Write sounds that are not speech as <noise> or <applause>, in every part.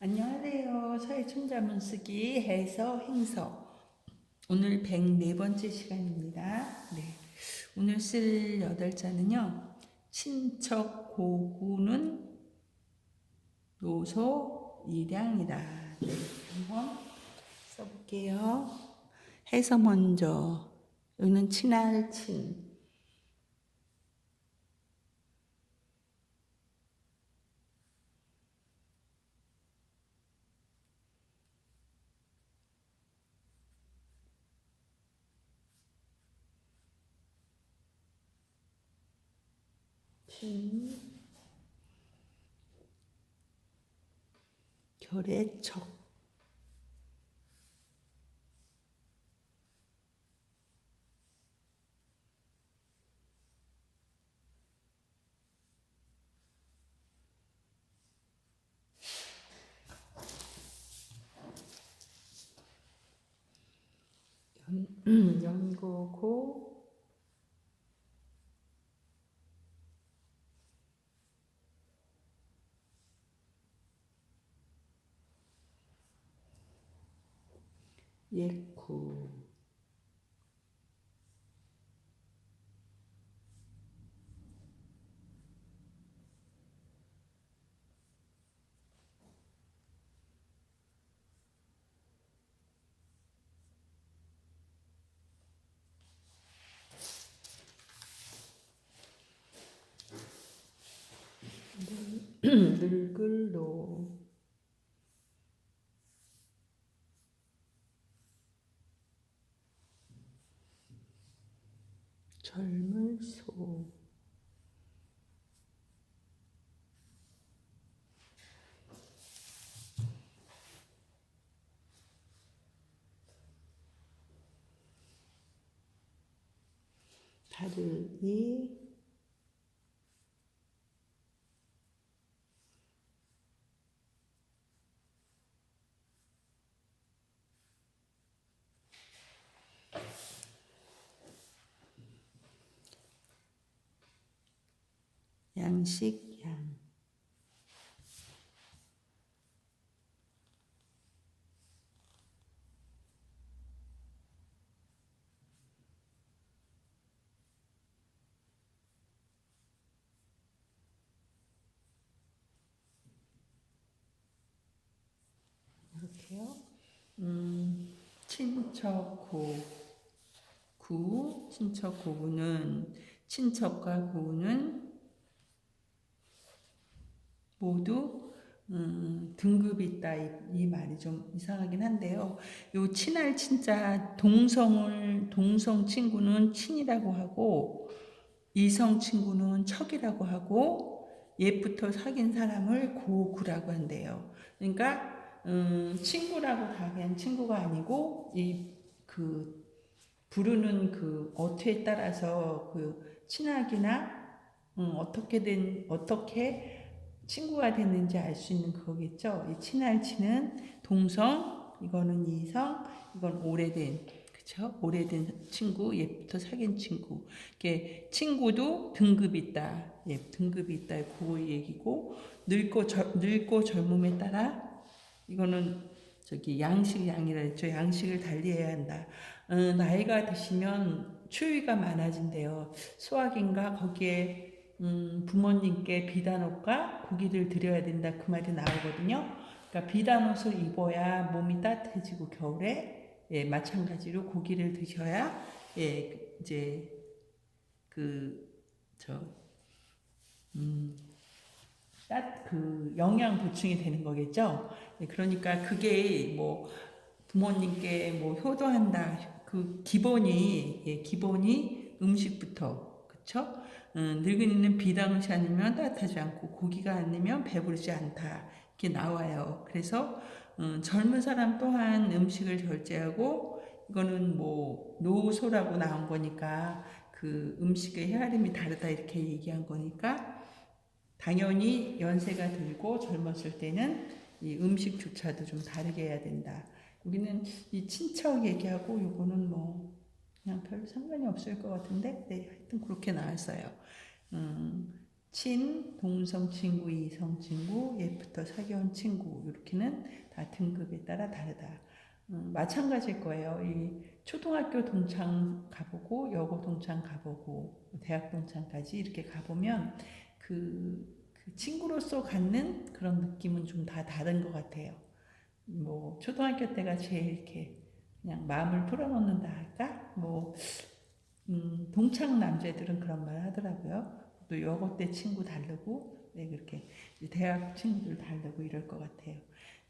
안녕하세요. 서해 춘자문 쓰기 해서 행서. 오늘 104번째 시간입니다. 네. 오늘 쓸 여덟 자는요. 친척 고구는 노소 일양이다. 네. 한번 써볼게요. 해서 먼저. 여기는 친할 친. 친 결의척 연, <clears throat> 연고고 예쿠. <clears throat> 늙을로 젊을 소. 다르이 양식 양. 음, 친척 고 구, 친척 고구는 친척과 고구는 모두 음, 등급이 있다 이, 이 말이 좀 이상하긴 한데요. 요 친할 친자 동성을 동성 친구는 친이라고 하고 이성 친구는 척이라고 하고 옛부터 사귄 사람을 고구라고 한대요. 그러니까 음, 친구라고 다 그냥 친구가 아니고 이 그 부르는 그 어투에 따라서 그 친하기나 음, 어떻게 된 어떻게 친구가 됐는지 알 수 있는 그거겠죠. 이 친할 친은 동성, 이거는 이성, 이건 오래된 그쵸? 오래된 친구, 옛부터 사귄 친구. 이게 친구도 등급이 있다. 예, 등급이 있다. 그 얘기고 늙고 절, 늙고 젊음에 따라 이거는 저기 양식 양이라 했죠. 양식을 달리해야 한다. 어, 나이가 드시면 추위가 많아진대요. 수학인가 거기에 음, 부모님께 비단옷과 고기를 드려야 된다 그 말이 나오거든요. 그러니까 비단옷을 입어야 몸이 따뜻해지고 겨울에 예, 마찬가지로 고기를 드셔야 예, 이제 그저 음, 따, 그 영양 보충이 되는 거겠죠. 네, 그러니까 그게 뭐 부모님께 뭐 효도한다. 그 기본이 예, 기본이 음식부터 그쵸? 음, 늙은이는 비단옷이 아니면 따뜻하지 않고 고기가 아니면 배부르지 않다 이렇게 나와요. 그래서 음, 젊은 사람 또한 음식을 절제하고 이거는 뭐 노소라고 나온 거니까 그 음식의 헤아림이 다르다 이렇게 얘기한 거니까 당연히 연세가 들고 젊었을 때는 이 음식조차도 좀 다르게 해야 된다. 여기는 이 친척 얘기하고 요거는 뭐 그냥 별 상관이 없을 것 같은데 네, 하여튼 그렇게 나왔어요. 음, 친, 동성 친구, 이성 친구, 예부터 사귀어온 친구 이렇게는 다 등급에 따라 다르다. 음, 마찬가지일 거예요. 이 초등학교 동창 가보고 여고 동창 가보고 대학 동창까지 이렇게 가보면 그, 그 친구로서 갖는 그런 느낌은 좀 다 다른 것 같아요. 뭐 초등학교 때가 제일 이렇게 그냥 마음을 풀어놓는다 할까? 뭐 음, 동창 남자들은 그런 말 하더라고요. 또 여고 때 친구 다르고 네, 그렇게 대학 친구들 다르고 이럴 것 같아요.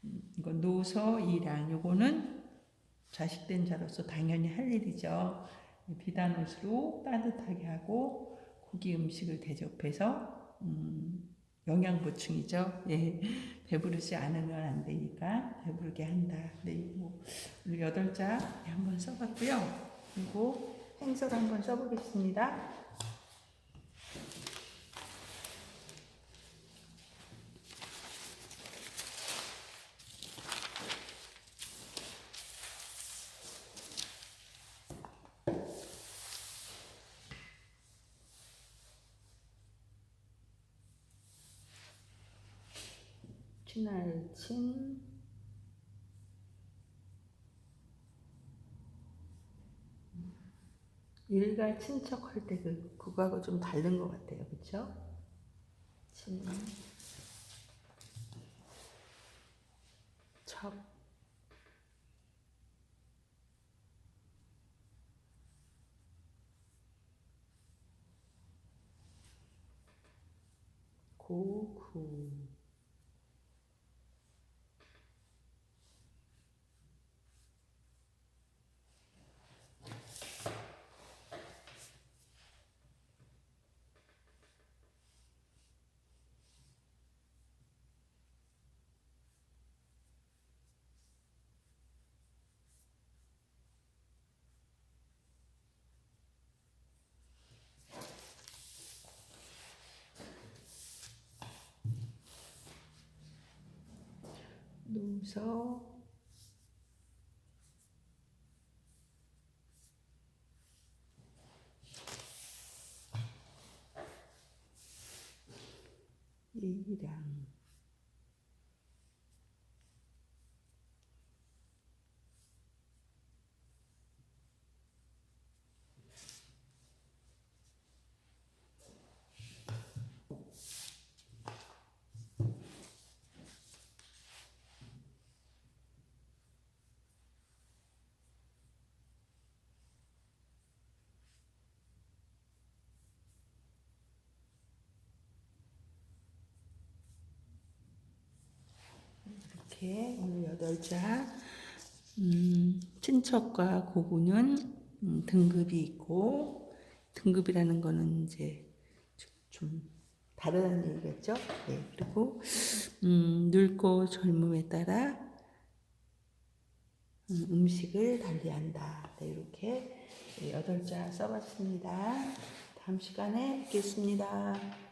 음, 이거 노서 이랑 요거는 자식된 자로서 당연히 할 일이죠. 비단 옷으로 따뜻하게 하고 고기 음식을 대접해서 음, 영양 보충이죠. 예, 배부르지 않으면 안 되니까 배부르게 한다. 네, 뭐 여덟 자 한번 써봤고요. 그리고 행설 한번 써보겠습니다. 친할친 일가 친척할 때 그, 그거하고 좀 다른 것 같아요. 그쵸? 친, 척, 고, 구. 노서 이랑 이렇게 오늘 여덟 자 음, 친척과 고구는 음, 등급이 있고 등급이라는 거는 이제 좀, 좀 다르다는 얘기겠죠. 네, 그리고 음, 늙고 젊음에 따라 음, 음식을 달리한다. 네, 이렇게 여덟 자 써봤습니다. 다음 시간에 뵙겠습니다.